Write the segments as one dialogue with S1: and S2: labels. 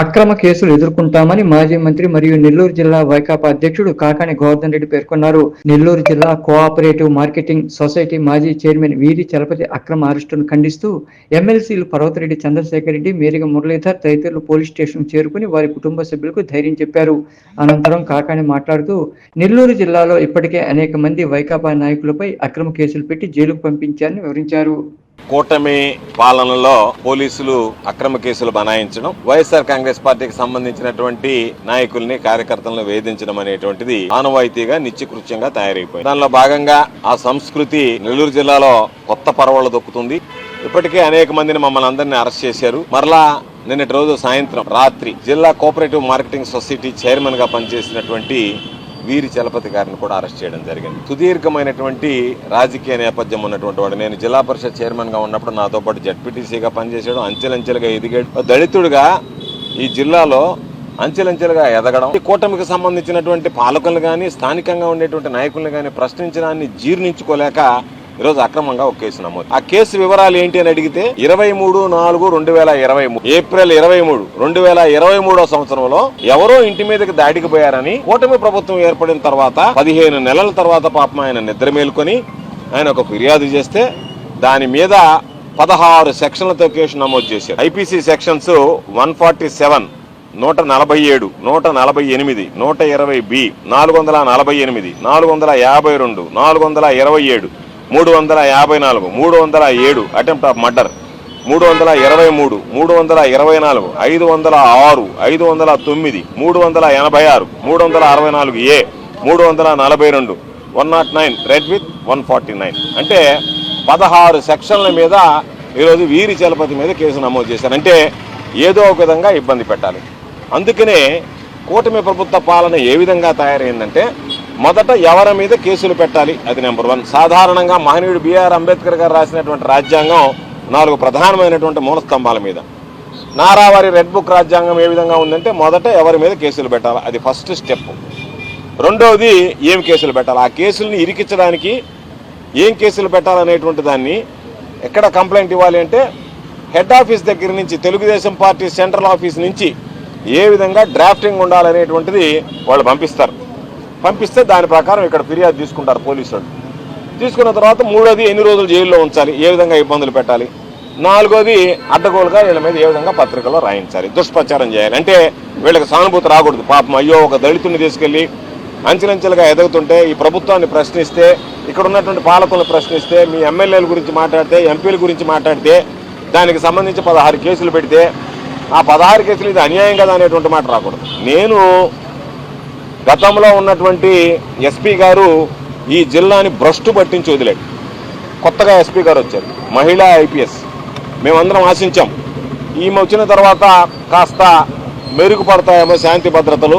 S1: అక్రమ కేసులు ఎదుర్కొంటామని మాజీ మంత్రి మరియు నెల్లూరు జిల్లా వైకాపా అధ్యక్షుడు కాకాని గోవర్ధన్ రెడ్డి పేర్కొన్నారు. నెల్లూరు జిల్లా కోఆపరేటివ్ మార్కెటింగ్ సొసైటీ మాజీ చైర్మన్ వీరి చలపతి అక్రమ అరెస్టును ఖండిస్తూ ఎమ్మెల్సీలు పర్వతరెడ్డి చంద్రశేఖర్ రెడ్డి మేరిగ మురళీధర్ తదితరులు పోలీస్ స్టేషన్ చేరుకుని వారి కుటుంబ సభ్యులకు ధైర్యం చెప్పారు. అనంతరం కాకాని మాట్లాడుతూ నెల్లూరు జిల్లాలో ఇప్పటికే అనేక మంది వైకాపా నాయకులపై అక్రమ కేసులు పెట్టి జైలుకు పంపించారని వివరించారు.
S2: కూటమి పాలనలో పోలీసులు అక్రమ కేసులు బనాయించడం వైఎస్ఆర్ కాంగ్రెస్ పార్టీకి సంబంధించినటువంటి నాయకుల్ని కార్యకర్తలను వేధించడం అనేటువంటిది ఆనవాయితీగా నిత్యకృత్యంగా తయారైపోయింది. దానిలో భాగంగా ఆ సంస్కృతి నెల్లూరు జిల్లాలో కొత్త పరవళ్ళు దొక్కుతుంది. ఇప్పటికే అనేక మందిని మమ్మల్ని అందరినీ అరెస్ట్ చేశారు. మరలా నిన్నటి రోజు సాయంత్రం రాత్రి జిల్లా కోఆపరేటివ్ మార్కెటింగ్ సొసైటీ చైర్మన్గా పనిచేసినటువంటి వీరి చలపతి గారిని కూడా అరెస్ట్ చేయడం జరిగింది. సుదీర్ఘమైనటువంటి రాజకీయ నేపథ్యం ఉన్నటువంటి వాడు. నేను జిల్లా పరిషత్ చైర్మన్గా ఉన్నప్పుడు నాతో పాటు జడ్పీటీసీగా పనిచేసాడు అంచెలంచెలుగా ఎదిగాడు. దళితుడిగా ఈ జిల్లాలో అంచెలంచెలుగా ఎదగడం ఈ కూటమికి సంబంధించినటువంటి పాలకులు కానీ స్థానికంగా ఉండేటువంటి నాయకులను కానీ ప్రశ్నించడాన్ని జీర్ణించుకోలేక ఈరోజు అక్రమంగా ఒక కేసు నమోదు. ఆ కేసు వివరాలు ఏంటి అని అడిగితే ఇరవై మూడు నాలుగు రెండు వేల ఇరవై మూడు ఏప్రిల్ ఇరవై మూడు రెండు వేల ఇరవై మూడో సంవత్సరంలో ఎవరో ఇంటి మీదకి దాడికి పోయారని కూటమి ప్రభుత్వం ఏర్పడిన తర్వాత పదిహేను నెలల తర్వాత పాపం ఆయన నిద్ర మేలుకొని ఆయన ఒక ఫిర్యాదు చేస్తే దాని మీద పదహారు సెక్షన్లతో కేసు నమోదు చేశారు. IPC sections one forty seven నూట నలభై ఏడు నూట నలభై ఎనిమిది నూట ఇరవై బి నాలుగు వందల నలభై ఎనిమిది నాలుగు వందల యాభై రెండు నాలుగు వందల ఇరవై ఏడు మూడు వందల యాభై నాలుగు మూడు వందల ఏడు అటెంప్ట్ ఆఫ్ మర్డర్ మూడు వందల ఇరవై మూడు మూడు వందల ఇరవై నాలుగు ఐదు వందల ఆరు ఐదు వందల తొమ్మిది మూడు వందల ఎనభై ఆరు మూడు వందల అరవై నాలుగు ఏ మూడు వందల నలభై రెండు one nought nine read with one forty nine అంటే పదహారు సెక్షన్ల మీద ఈరోజు వీరి చలపతి మీద కేసు నమోదు చేశారు. అంటే ఏదో ఒక విధంగా ఇబ్బంది పెట్టాలి. అందుకనే కూటమి ప్రభుత్వ పాలన ఏ విధంగా తయారైందంటే మొదట ఎవరి మీద కేసులు పెట్టాలి? అది నెంబర్ వన్ సాధారణంగా మహనీయుడు బిఆర్ అంబేద్కర్ గారు రాసినటువంటి రాజ్యాంగం నాలుగు ప్రధానమైనటువంటి మూలస్తంభాల మీద. నారావారి రెడ్ బుక్ రాజ్యాంగం ఏ విధంగా ఉందంటే మొదట ఎవరి మీద కేసులు పెట్టాలి? అది ఫస్ట్ స్టెప్ రెండవది ఏం కేసులు పెట్టాలి? ఆ కేసుల్ని ఇరికించడానికి ఏం కేసులు పెట్టాలనేటువంటి దాన్ని ఎక్కడ కంప్లైంట్ ఇవ్వాలి అంటే హెడ్ ఆఫీస్ దగ్గర నుంచి తెలుగుదేశం పార్టీ సెంట్రల్ ఆఫీస్ నుంచి ఏ విధంగా డ్రాఫ్టింగ్ ఉండాలనేటువంటిది వాళ్ళు పంపిస్తారు. పంపిస్తే దాని ప్రకారం ఇక్కడ ఫిర్యాదు తీసుకుంటారు పోలీసు వాళ్ళు తీసుకున్న తర్వాత మూడోది ఎన్ని రోజులు జైల్లో ఉంచాలి ఏ విధంగా ఇబ్బందులు పెట్టాలి నాలుగోది అడ్డగోలుగా వీళ్ళ మీద ఏ విధంగా పత్రికలో రాయించాలి దుష్ప్రచారం చేయాలి. అంటే వీళ్ళకి సానుభూతి రాకూడదు. పాపం అయ్యో ఒక దళితుడిని తీసుకెళ్ళి అంచెలంచెలుగా ఎదుగుతుంటే ఈ ప్రభుత్వాన్ని ప్రశ్నిస్తే ఇక్కడ ఉన్నటువంటి పాలకులను ప్రశ్నిస్తే మీ ఎమ్మెల్యేల గురించి మాట్లాడితే ఎంపీల గురించి మాట్లాడితే దానికి సంబంధించి పదహారు కేసులు పెడితే ఆ పదహారు కేసులు ఇది అన్యాయం కదా అనేటువంటి మాట రాకూడదు. నేను గతంలో ఉన్నటువంటి ఎస్పీ గారు ఈ జిల్లాని భ్రష్టు పట్టించి వదిలేడు కొత్తగా ఎస్పీ గారు వచ్చారు. మహిళా ఐపీఎస్. మేమందరం ఆశించాం. ఈమె వచ్చిన తర్వాత కాస్త మెరుగుపడతాయేమో శాంతి భద్రతలు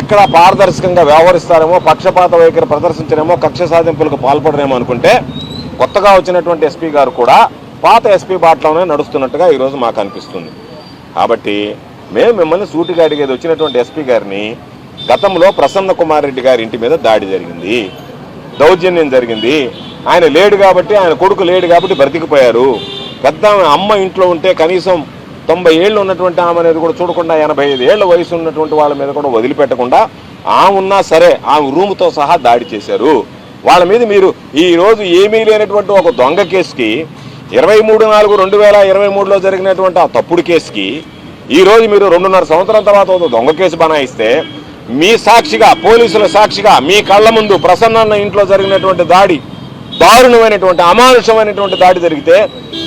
S2: ఎక్కడ పారదర్శకంగా వ్యవహరిస్తారేమో పక్షపాత వైఖరి ప్రదర్శించడమో కక్ష సాధింపులకు పాల్పడరేమో అనుకుంటే కొత్తగా వచ్చినటువంటి ఎస్పీ గారు కూడా పాత ఎస్పీ బాటలోనే నడుస్తున్నట్టుగా ఈరోజు మాకు అనిపిస్తుంది. కాబట్టి మేము మిమ్మల్ని సూటిగా అడిగేది వచ్చినటువంటి ఎస్పీ గారిని గతంలో ప్రసన్న కుమార్ రెడ్డి గారి ఇంటి మీద దాడి జరిగింది. దౌర్జన్యం జరిగింది. ఆయన లేడు కాబట్టి ఆయన కొడుకు లేడు కాబట్టి బ్రతికిపోయారు. పెద్ద ఆమె అమ్మ ఇంట్లో ఉంటే కనీసం తొంభై ఏళ్ళు ఉన్నటువంటి ఆమె అనేది కూడా చూడకుండా ఎనభై ఐదు ఏళ్ళ వయసు ఉన్నటువంటి వాళ్ళ మీద కూడా వదిలిపెట్టకుండా ఆమె ఉన్నా సరే ఆమె రూముతో సహా దాడి చేశారు. వాళ్ళ మీద మీరు ఈరోజు ఏమీ లేనటువంటి ఒక దొంగ కేసుకి ఇరవై మూడు నాలుగు రెండు వేల ఇరవై మూడులో జరిగినటువంటి ఆ తప్పుడు కేసుకి ఈరోజు మీరు రెండున్నర సంవత్సరం తర్వాత ఒక దొంగ కేసు బనాయిస్తే మీ సాక్షిగా పోలీసుల సాక్షిగా మీ కళ్ళ ముందు ప్రసన్న ఇంట్లో జరిగినటువంటి దాడి దారుణమైనటువంటి అమానుషమైనటువంటి దాడి జరిగితే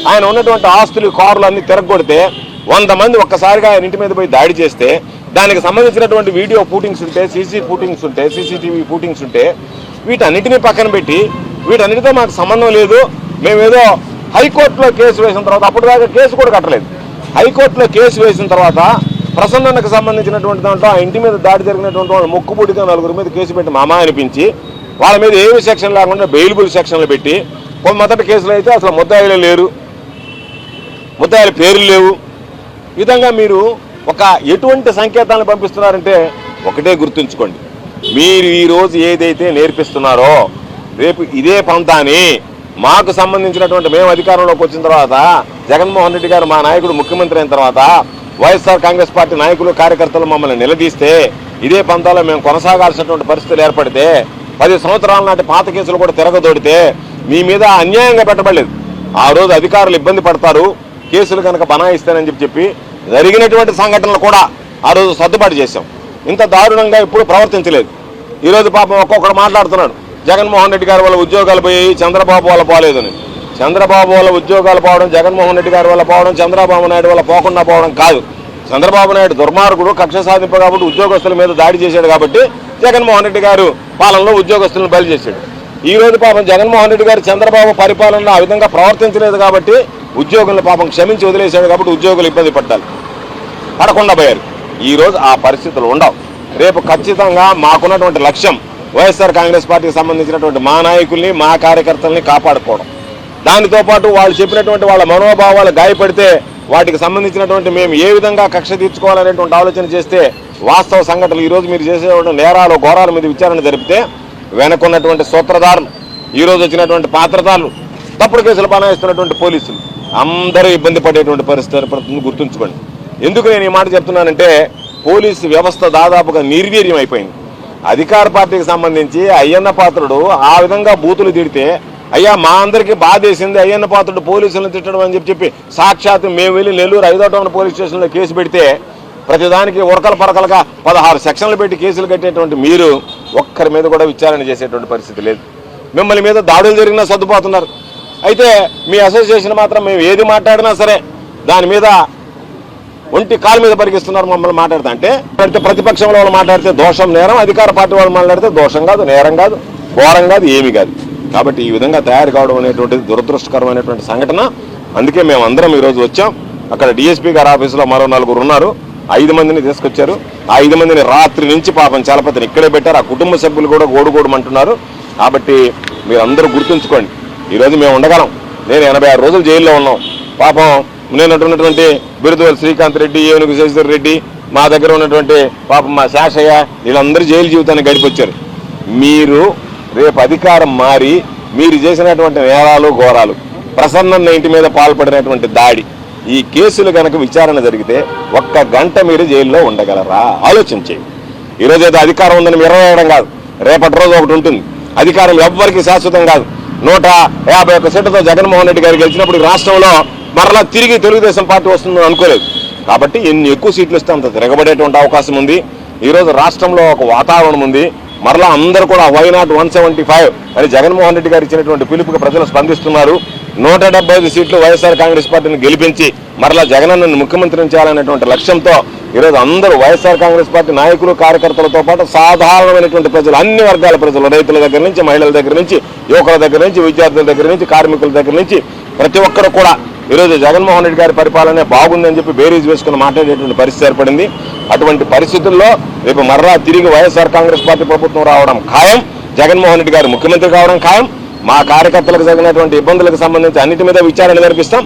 S2: ఆయన ఉన్నటువంటి ఆస్తులు కార్లు అన్ని తిరగొడితే వంద మంది ఒక్కసారిగా ఆయన ఇంటి మీద పోయి దాడి చేస్తే దానికి సంబంధించినటువంటి వీడియో ఫూటింగ్స్ ఉంటే సీసీ ఫూటింగ్స్ ఉంటే సీసీటీవీ ఫూటింగ్స్ ఉంటే వీటన్నిటినీ పక్కన పెట్టి వీటన్నిటితో మాకు సంబంధం లేదు. మేమేదో హైకోర్టులో కేసు వేసిన తర్వాత అప్పటిదాకా కేసు కూడా కట్టలేదు. హైకోర్టులో కేసు వేసిన తర్వాత ప్రసన్నకు సంబంధించినటువంటి దాంట్లో ఆ ఇంటి మీద దాడి జరిగినటువంటి వాళ్ళు మొక్కుబుడిగా నలుగురు మీద కేసు పెట్టి మామా అనిపించి వాళ్ళ మీద ఏమి సెక్షన్ లేకుండా బెయిలబుల్ సెక్షన్లు పెట్టి మొదటి కేసులు అయితే అసలు ముద్దాయిలే లేరు. ముద్దాయిల పేర్లు లేవు. విధంగా మీరు ఒక ఎటువంటి సంకేతాలను పంపిస్తున్నారంటే ఒకటే గుర్తుంచుకోండి. మీరు ఈరోజు ఏదైతే నేర్పిస్తున్నారో రేపు ఇదే పంతాని మాకు సంబంధించినటువంటి మేము అధికారంలోకి వచ్చిన తర్వాత జగన్మోహన్ రెడ్డి గారు మా నాయకుడు ముఖ్యమంత్రి అయిన తర్వాత వైఎస్ఆర్ కాంగ్రెస్ పార్టీ నాయకులు కార్యకర్తలు మమ్మల్ని నిలదీస్తే ఇదే పంతాలో మేము కొనసాగాల్సినటువంటి పరిస్థితులు ఏర్పడితే పది సంవత్సరాల నాటి పాత కేసులు కూడా తిరగదోడితే మీ మీద అన్యాయంగా పెట్టబడలేదు. ఆ రోజు అధికారులు ఇబ్బంది పడతారు కేసులు కనుక బనాయిస్తానని చెప్పి చెప్పి జరిగినటువంటి సంఘటనలు కూడా ఆ రోజు సర్దుబాటు చేశాం. ఇంత దారుణంగా ఇప్పుడు ప్రవర్తించలేదు. ఈరోజు పాపం ఒక్కొక్కడు మాట్లాడుతున్నాడు జగన్మోహన్ రెడ్డి గారి వల్ల ఉద్యోగాలు పోయి చంద్రబాబు వల్ల పోలేదని. చంద్రబాబు వల్ల ఉద్యోగాలు పోవడం జగన్మోహన్ రెడ్డి గారి వల్ల పోవడం చంద్రబాబు నాయుడు వల్ల పోకుండా పోవడం కాదు. చంద్రబాబు నాయుడు దుర్మార్గుడు కక్ష సాధింపు కాబట్టి ఉద్యోగస్తుల మీద దాడి చేశాడు కాబట్టి జగన్మోహన్ రెడ్డి గారు పాలనలో ఉద్యోగస్తులను బలి చేశాడు. ఈ రోజు పాపం జగన్మోహన్ రెడ్డి గారు చంద్రబాబు పరిపాలనలో ఆ విధంగా ప్రవర్తించలేదు కాబట్టి ఉద్యోగులను పాపం క్షమించి వదిలేశాడు కాబట్టి ఉద్యోగులు ఇబ్బంది పడ్డారు. పడకుండా పోయారు. ఈరోజు ఆ పరిస్థితులు ఉండవు. రేపు ఖచ్చితంగా మాకున్నటువంటి లక్ష్యం వైఎస్ఆర్ కాంగ్రెస్ పార్టీకి సంబంధించినటువంటి మా నాయకుల్ని మా కార్యకర్తల్ని కాపాడుకోవడం. దానితో పాటు వాళ్ళు చెప్పినటువంటి వాళ్ళ మనోభావాలు గాయపడితే వాటికి సంబంధించినటువంటి మేము ఏ విధంగా కక్ష తీర్చుకోవాలనేటువంటి ఆలోచన చేస్తే వాస్తవ సంఘటనలు ఈరోజు మీరు చేసేటువంటి నేరాలు ఘోరాల మీద విచారణ జరిపితే వెనకున్నటువంటి సూత్రధారులు ఈరోజు వచ్చినటువంటి పాత్రధారులు తప్పుడు కేసులు బనాయిస్తున్నటువంటి పోలీసులు అందరూ ఇబ్బంది పడేటువంటి పరిస్థితి ఏర్పడుతుంది గుర్తుంచుకోండి. ఎందుకు నేను ఈ మాట చెప్తున్నానంటే పోలీసు వ్యవస్థ దాదాపుగా నిర్వీర్యం అయిపోయింది అధికార పార్టీకి సంబంధించి అయ్యన్న పాత్రుడు ఆ విధంగా బూతులు తిడితే అయ్యా మా అందరికీ బాధేసింది అయ్యన్న పాత్రుడు పోలీసులను తిట్టడం అని చెప్పి చెప్పి సాక్షాత్ మేము వెళ్ళి నెల్లూరు ఐదో టౌన్ పోలీస్ స్టేషన్లో కేసు పెడితే ప్రతిదానికి ఉరకల పరకలుగా పదహారు సెక్షన్లు పెట్టి కేసులు కట్టేటువంటి మీరు ఒక్కరి మీద కూడా విచారణ చేసేటువంటి పరిస్థితి లేదు. మిమ్మల్ని మీద దాడులు జరిగినా సర్దుపోతున్నారు అయితే మీ అసోసియేషన్ మాత్రం మేము ఏది మాట్లాడినా సరే దాని మీద ఒంటి కాలు మీద పరిగిస్తున్నారు మమ్మల్ని మాట్లాడతా అంటే అంటే ప్రతిపక్షంలో వాళ్ళు మాట్లాడితే దోషం నేరం అధికార పార్టీ వాళ్ళు మాట్లాడితే దోషం కాదు నేరం కాదు ఘోరం కాదు ఏమి కాదు. కాబట్టి ఈ విధంగా తయారు కావడం అనేటువంటిది దురదృష్టకరమైనటువంటి సంఘటన. అందుకే మేము అందరం ఈరోజు వచ్చాం. అక్కడ డిఎస్పీ గారి ఆఫీసులో మరో నలుగురు ఉన్నారు. ఐదు మందిని తీసుకొచ్చారు. ఆ ఐదు మందిని రాత్రి నుంచి పాపం చలపతిని ఇక్కడే పెట్టారు. ఆ కుటుంబ సభ్యులు కూడా గోడుగోడమంటున్నారు. కాబట్టి మీరు అందరూ గుర్తుంచుకోండి ఈరోజు మేము ఉండగలం. నేను ఎనభై ఆరు రోజులు జైల్లో ఉన్నాం. పాపం నేను ఉన్నటువంటి బిరుదువల్ శ్రీకాంత్ రెడ్డి ఏనుగు శశిధర్ రెడ్డి మా దగ్గర ఉన్నటువంటి పాపం మా శాషయ్య వీళ్ళందరూ జైలు జీవితాన్ని గడిపొచ్చారు. మీరు రేపు అధికారం మారి మీరు చేసినటువంటి నేరాలు ఘోరాలు ప్రసన్న ఇంటి మీద పాల్పడినటువంటి దాడి ఈ కేసులు కనుక విచారణ జరిగితే ఒక్క గంట మీరు జైల్లో ఉండగలరా? ఆలోచించేయండి ఈరోజు ఏదో అధికారం ఉందని మిరవేయడం కాదు. రేపటి రోజు ఒకటి ఉంటుంది. అధికారం ఎవ్వరికి శాశ్వతం కాదు. నూట యాభై ఒక్క సీట్లతో జగన్మోహన్ రెడ్డి గారు గెలిచినప్పుడు రాష్ట్రంలో మరలా తిరిగి తెలుగుదేశం పార్టీ వస్తుందని అనుకోలేదు. కాబట్టి ఎన్ని ఎక్కువ సీట్లు ఇస్తే అంత తిరగబడేటువంటి అవకాశం ఉంది. ఈరోజు రాష్ట్రంలో ఒక వాతావరణం ఉంది. మరలా అందరూ కూడా why not one seventy five అని జగన్మోహన్ రెడ్డి గారు ఇచ్చినటువంటి పిలుపుకి ప్రజలు స్పందిస్తున్నారు. నూట డెబ్బై ఐదు సీట్లు వైఎస్ఆర్ కాంగ్రెస్ పార్టీని గెలిపించి మరలా జగనన్నను ముఖ్యమంత్రిని చేయాలనేటువంటి లక్ష్యంతో ఈరోజు అందరూ వైఎస్ఆర్ కాంగ్రెస్ పార్టీ నాయకులు కార్యకర్తలతో పాటు సాధారణమైనటువంటి ప్రజలు అన్ని వర్గాల ప్రజలు రైతుల దగ్గర నుంచి మహిళల దగ్గర నుంచి యువకుల దగ్గర నుంచి విద్యార్థుల దగ్గర నుంచి కార్మికుల దగ్గర నుంచి ప్రతి ఒక్కరు కూడా ఈరోజు జగన్మోహన్ రెడ్డి గారి పరిపాలనే బాగుందని చెప్పి బేరీజ్ వేసుకుని మాట్లాడేటువంటి పరిస్థితి ఏర్పడింది. అటువంటి పరిస్థితుల్లో రేపు మరలా తిరిగి వైఎస్ఆర్ కాంగ్రెస్ పార్టీ ప్రభుత్వం రావడం ఖాయం. జగన్మోహన్ రెడ్డి గారు ముఖ్యమంత్రి కావడం ఖాయం. మా కార్యకర్తలకు జరిగినటువంటి ఇబ్బందులకు సంబంధించి అన్నిటి మీద విచారణ జరిపిస్తాం.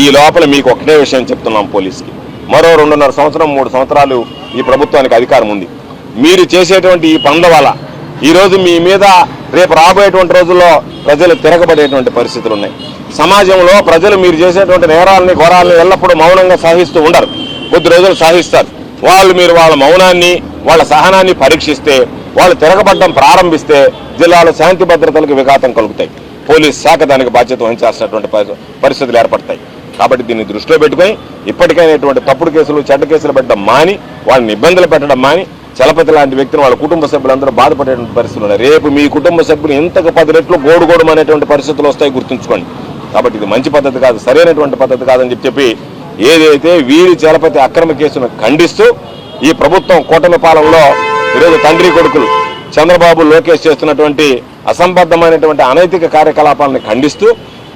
S2: ఈ లోపల మీకు ఒకటే విషయం చెప్తున్నాం పోలీస్కి. మరో రెండున్నర సంవత్సరం మూడు సంవత్సరాలు ఈ ప్రభుత్వానికి అధికారం ఉంది. మీరు చేసేటువంటి ఈ పనుల వల్ల ఈరోజు మీ మీద రేపు రాబోయేటువంటి రోజుల్లో ప్రజలు తిరగబడేటువంటి పరిస్థితులు ఉన్నాయి. సమాజంలో ప్రజలు మీరు చేసేటువంటి నేరాలని ఘోరాలని ఎల్లప్పుడూ మౌనంగా సహిస్తూ ఉండరు. కొద్ది రోజులు సహిస్తారు. వాళ్ళు మీరు వాళ్ళ మౌనాన్ని వాళ్ళ సహనాన్ని పరీక్షిస్తే వాళ్ళు తిరగబడడం ప్రారంభిస్తే జిల్లాలో శాంతి భద్రతలకు విఘాతం కలుగుతాయి. పోలీస్ శాఖ దానికి బాధ్యత వహించాల్సినటువంటి పరి- పరిస్థితులు ఏర్పడతాయి. కాబట్టి దీన్ని దృష్టిలో పెట్టుకొని ఇప్పటికైనా ఇటువంటి తప్పుడు కేసులు చెడ్డ కేసులు పెట్టడం మాని వాళ్ళని ఇబ్బందులు పెట్టడం మాని చలపతి లాంటి వ్యక్తిని వాళ్ళ కుటుంబ సభ్యులందరూ బాధపడేటువంటి పరిస్థితులు ఉన్నాయి. రేపు మీ కుటుంబ సభ్యులు ఇంతకు పది రెట్లు గోడు అనేటువంటి పరిస్థితులు వస్తాయి గుర్తుంచుకోండి. కాబట్టి ఇది మంచి పద్ధతి కాదు సరైనటువంటి పద్ధతి కాదని చెప్పి చెప్పి ఏదైతే వీరి చలపతి అక్రమ కేసును ఖండిస్తూ ఈ ప్రభుత్వం కూటమి పాలనలో ఈరోజు తండ్రి కొడుకులు చంద్రబాబు లోకేష్ చేస్తున్నటువంటి అసంబద్ధమైనటువంటి అనైతిక కార్యకలాపాలను ఖండిస్తూ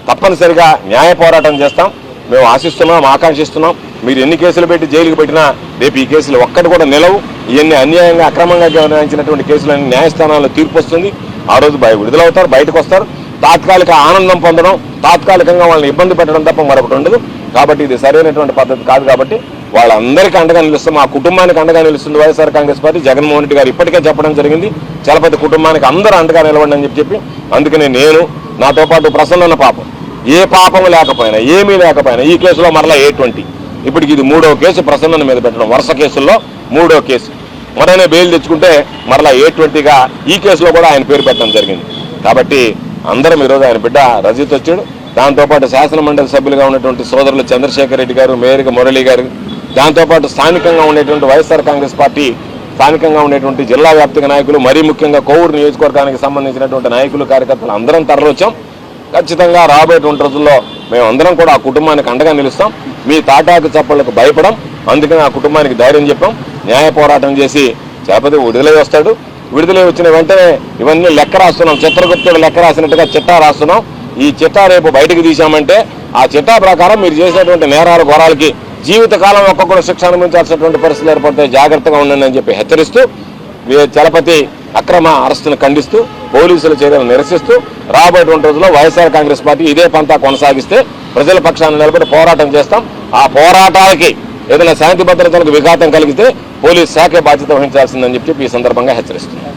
S2: తప్పనిసరిగా న్యాయ పోరాటం చేస్తాం. మేము ఆశిస్తున్నాం ఆకాంక్షిస్తున్నాం. మీరు ఎన్ని కేసులు పెట్టి జైలుకి పెట్టినా రేపు ఈ కేసులు ఒక్కటి కూడా నిలవు. ఇవన్నీ అన్యాయంగా అక్రమంగా నిర్ణయించినటువంటి కేసులన్నీ న్యాయస్థానాల్లో తీర్పు వస్తుంది. ఆ రోజు బయ విడుదలవుతారు బయటకు వస్తారు. తాత్కాలిక ఆనందం పొందడం తాత్కాలికంగా వాళ్ళని ఇబ్బంది పెట్టడం తప్ప మరొకటి ఉండదు. కాబట్టి ఇది సరైనటువంటి పద్ధతి కాదు కాబట్టి వాళ్ళందరికీ అండగా నిలుస్తాం. మా కుటుంబానికి అండగా నిలుస్తుంది వైఎస్ఆర్ కాంగ్రెస్ పార్టీ. జగన్మోహన్ రెడ్డి గారు ఇప్పటికే చెప్పడం జరిగింది. చలపతి కుటుంబానికి అందరూ అండగా నిలవండి అని చెప్పి చెప్పి అందుకనే నేను నాతో పాటు ప్రసన్న పాపం. ఏ పాపం లేకపోయినా ఏమీ లేకపోయినా ఈ కేసులో మరలా ఏ ట్వంటీ. ఇప్పటికి ఇది మూడో కేసు ప్రసన్న మీద పెట్టడం. వరుస కేసుల్లో మూడో కేసు. మొదలనే బెయిల్ తెచ్చుకుంటే మరలా ఏ ట్వంటీగా ఈ కేసులో కూడా ఆయన పేరు పెట్టడం జరిగింది. కాబట్టి అందరం ఈరోజు ఆయన బిడ్డ రజిత్ వచ్చాడు. దాంతోపాటు శాసన మండలి సభ్యులుగా ఉన్నటువంటి సోదరులు చంద్రశేఖర్ రెడ్డి గారు మేయర్గా మురళి గారు దాంతోపాటు స్థానికంగా ఉండేటువంటి వైఎస్ఆర్ కాంగ్రెస్ పార్టీ స్థానికంగా ఉండేటువంటి జిల్లా వ్యాప్తిక నాయకులు మరీ ముఖ్యంగా కోవూరు నియోజకవర్గానికి సంబంధించినటువంటి నాయకులు కార్యకర్తలు అందరం తరలివచ్చాం ఖచ్చితంగా రాబోయేటువంటి రోజుల్లో మేము అందరం కూడా ఆ కుటుంబానికి అండగా నిలుస్తాం. మీ తాటాకు చప్పళ్ళకు భయపడం అందుకని ఆ కుటుంబానికి ధైర్యం చెప్పాం. న్యాయ పోరాటం చేసి చేపతి విడుదలై వస్తాడు. విడుదలై వచ్చిన వెంటనే ఇవన్నీ లెక్క రాస్తున్నాం. చిత్రగుప్తుడు లెక్క రాసినట్టుగా చిట్టా రాస్తున్నాం. ఈ చిట్టా రేపు బయటకు తీశామంటే ఆ చిట్టా ప్రకారం మీరు చేసినటువంటి నేరాల ఘోరాలకి జీవితకాలం ఒక్కొక్కరు శిక్ష అనుభవించాల్సినటువంటి పరిస్థితులు ఏర్పడతాయి. జాగ్రత్తగా ఉండండి అని చెప్పి హెచ్చరిస్తూ చలపతి అక్రమ అరెస్టును ఖండిస్తూ పోలీసుల చర్యలు నిరసిస్తూ రాబోయేటువంటి రోజుల్లో వైఎస్ఆర్ కాంగ్రెస్ పార్టీ ఇదే పంతా కొనసాగిస్తే ప్రజల పక్షాన్ని నిలబడి పోరాటం చేస్తాం. ఆ పోరాటాలకి ఏదైనా శాంతి భద్రతలకు విఘాతం కలిగితే పోలీస్ శాఖ బాధ్యత వహించాల్సిందని చెప్పి ఈ సందర్భంగా హెచ్చరిస్తున్నాం.